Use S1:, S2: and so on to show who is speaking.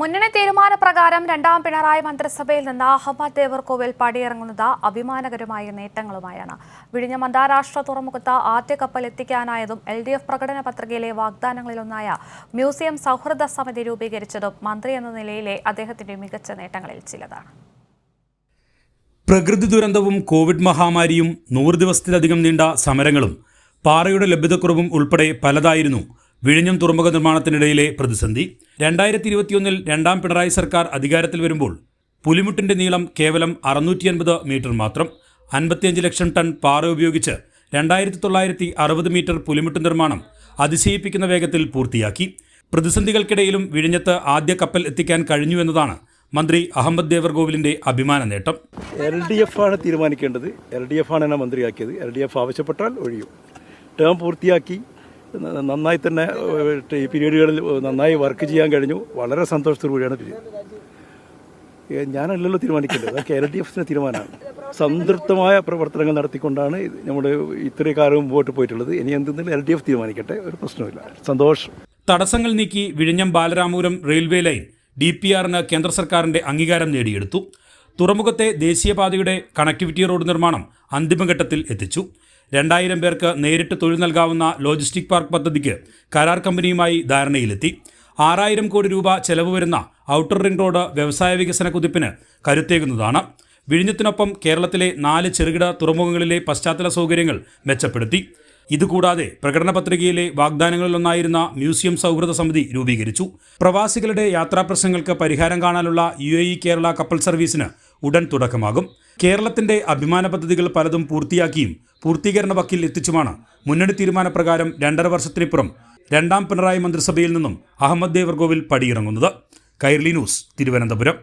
S1: മുന്നണി തീരുമാനപ്രകാരം രണ്ടാം പിണറായി മന്ത്രിസഭയിൽ നിന്ന് അഹമ്മദ് ദേവർകോവിൽ പടിയിറങ്ങുന്നത് അഭിമാനകരമായ നേട്ടങ്ങളുമായാണ്. വിഴിഞ്ഞം അന്താരാഷ്ട്ര തുറമുഖത്ത് ആദ്യ കപ്പൽ എത്തിക്കാനായതും എൽ ഡി എഫ് പ്രകടന പത്രികയിലെ വാഗ്ദാനങ്ങളിലൊന്നായ മ്യൂസിയം സൗഹൃദ സമിതി രൂപീകരിച്ചതും മന്ത്രി എന്ന നിലയിലെ അദ്ദേഹത്തിന്റെ മികച്ച നേട്ടങ്ങളിൽ ചിലതാണ്.
S2: പ്രകൃതി ദുരന്തവും കോവിഡ് മഹാമാരിയും നൂറ് ദിവസത്തിലധികം നീണ്ട സമരങ്ങളും പാറയുടെ ലഭ്യതക്കുറവും ഉൾപ്പെടെ പലതായിരുന്നു വിഴിഞ്ഞം തുറമുഖ നിർമ്മാണത്തിനിടയിലെ പ്രതിസന്ധി. രണ്ടായിരത്തി ഇരുപത്തിയൊന്നിൽ രണ്ടാം പിണറായി സർക്കാർ അധികാരത്തിൽ വരുമ്പോൾ പുലിമുട്ടിന്റെ നീളം കേവലം അറുന്നൂറ്റി അൻപത് മീറ്റർ മാത്രം അൻപത്തിയഞ്ച് ലക്ഷം ടൺ പാറ ഉപയോഗിച്ച് രണ്ടായിരത്തി തൊള്ളായിരത്തി അറുപത് മീറ്റർ പുലിമുട്ട് നിർമ്മാണം അതിശയിപ്പിക്കുന്ന വേഗത്തിൽ പൂർത്തിയാക്കി. പ്രതിസന്ധികൾക്കിടയിലും വിഴിഞ്ഞത്ത് ആദ്യ കപ്പൽ എത്തിക്കാൻ കഴിഞ്ഞു എന്നതാണ് മന്ത്രി അഹമ്മദ് ദേവർഗോവിലിന്റെ അഭിമാന നേട്ടം.
S3: എൽ ഡി എഫ് ആണ് തീരുമാനിക്കേണ്ടത്. എൽ ഡി എഫ് ആണ് എന്നെ മന്ത്രിയാക്കിയത്. എൽ ഡി എഫ് ആവശ്യപ്പെട്ടാൽ ഒഴിയും. ടേം പൂർത്തിയാക്കി നന്നായി തന്നെ ഈ പീരീഡുകളിൽ നന്നായി വർക്ക് ചെയ്യാൻ കഴിഞ്ഞു. വളരെ സന്തോഷത്തോടു കൂടിയാണ് പിരിയുന്നത്. ഏഹ്, ഞാനല്ലല്ലോ തീരുമാനിക്കേണ്ടത്. കെ എൽ ഡി എഫിന്റെ തീരുമാനമാണ് സംതൃപ്തമായ പ്രവർത്തനങ്ങൾ നടത്തിക്കൊണ്ടാണ് ഇത് നമ്മുടെ ഇത്രയും കാലം മുമ്പോട്ട് പോയിട്ടുള്ളത്. ഇനി എന്തെങ്കിലും എൽ ഡി എഫ് തീരുമാനിക്കട്ടെ ഒരു പ്രശ്നമില്ല സന്തോഷം.
S2: തടസ്സങ്ങൾ നീക്കി വിഴിഞ്ഞം Balaramapuram railway line D P ആറിന് കേന്ദ്ര സർക്കാരിന്റെ അംഗീകാരം നേടിയെടുത്തു. തുറമുഖത്തെ ദേശീയപാതയുടെ കണക്ടിവിറ്റി റോഡ് നിർമ്മാണം അന്തിമഘട്ടത്തിൽ എത്തിച്ചു. രണ്ടായിരം പേർക്ക് നേരിട്ട് തൊഴിൽ നൽകാവുന്ന ലോജിസ്റ്റിക് പാർക്ക് പദ്ധതിക്ക് കരാർ കമ്പനിയുമായി ധാരണയിലെത്തി. ആറായിരം കോടി രൂപ ചെലവ് വരുന്ന ഔട്ടർ റിംഗ് റോഡ് വ്യവസായ വികസന കുതിപ്പിന് കരുത്തേകുന്നതാണ്. വിഴിഞ്ഞത്തിനൊപ്പം കേരളത്തിലെ നാല് ചെറുകിട തുറമുഖങ്ങളിലെ പശ്ചാത്തല സൗകര്യങ്ങൾ മെച്ചപ്പെടുത്തി. ഇതുകൂടാതെ പ്രകടന പത്രികയിലെ വാഗ്ദാനങ്ങളിലൊന്നായിരുന്ന മ്യൂസിയം സൗഹൃദ സമിതി രൂപീകരിച്ചു. പ്രവാസികളുടെ യാത്രാപ്രശ്നങ്ങൾക്ക് പരിഹാരം കാണാനുള്ള യു കേരള കപ്പൽ സർവീസിന് ഉടൻ തുടക്കമാകും. കേരളത്തിന്റെ അഭിമാന പദ്ധതികൾ പലതും പൂർത്തിയാക്കിയും പൂർത്തീകരണ വക്കിൽ എത്തിച്ചുമാണ് മുന്നണി തീരുമാനപ്രകാരം രണ്ടര വർഷത്തിനിപ്പുറം രണ്ടാം പിണറായി മന്ത്രിസഭയിൽ നിന്നും അഹമ്മദ് ദേവർഗോവിൽ പടിയിറങ്ങുന്നത്. കൈർലി ന്യൂസ് തിരുവനന്തപുരം.